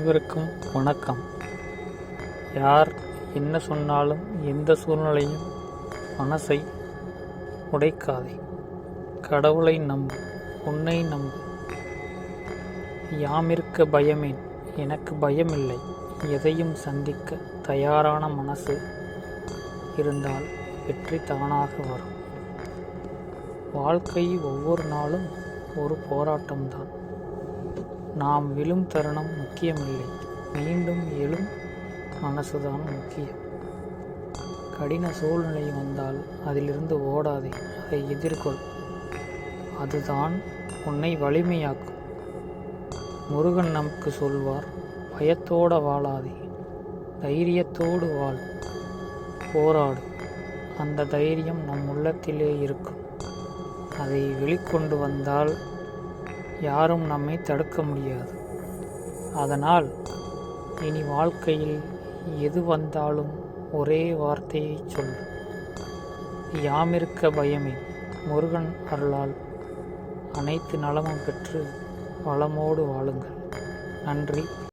அனைவருக்கும் வணக்கம். யார் என்ன சொன்னாலும் எந்த சூழ்நிலையும் மனசை உடைக்காதே. கடவுளை நம்பு உன்னை நம்பு. யாமிருக்க பயமேன் எனக்கு பயமில்லை. எதையும் சந்திக்க தயாரான மனசு இருந்தால் வெற்றி தானாக வரும். வாழ்க்கை ஒவ்வொரு நாளும் ஒரு போராட்டம்தான். நாம் விழும் தருணம் முக்கியமில்லை. மீண்டும் எழும் மனசுதான் முக்கியம். கடின சூழ்நிலை வந்தால் அதிலிருந்து ஓடாதே அதை எதிர்கொள். அதுதான் உன்னை வலிமையாக்கும். முருகன் நமக்கு சொல்வார் பயத்தோட வாழாதே தைரியத்தோடு வாழ் போராடு. அந்த தைரியம் நம் உள்ளத்திலே இருக்கும். அதை வெளிக்கொண்டு வந்தால் யாரும் நம்மை தடுக்க முடியாது. அதனால் இனி வாழ்க்கையில் எது வந்தாலும் ஒரே வார்த்தையை சொல். யாமிருக்க பயமே. முருகன் அருளால் அனைத்து நலமும் பெற்று வளமோடு வாழுங்கள். நன்றி.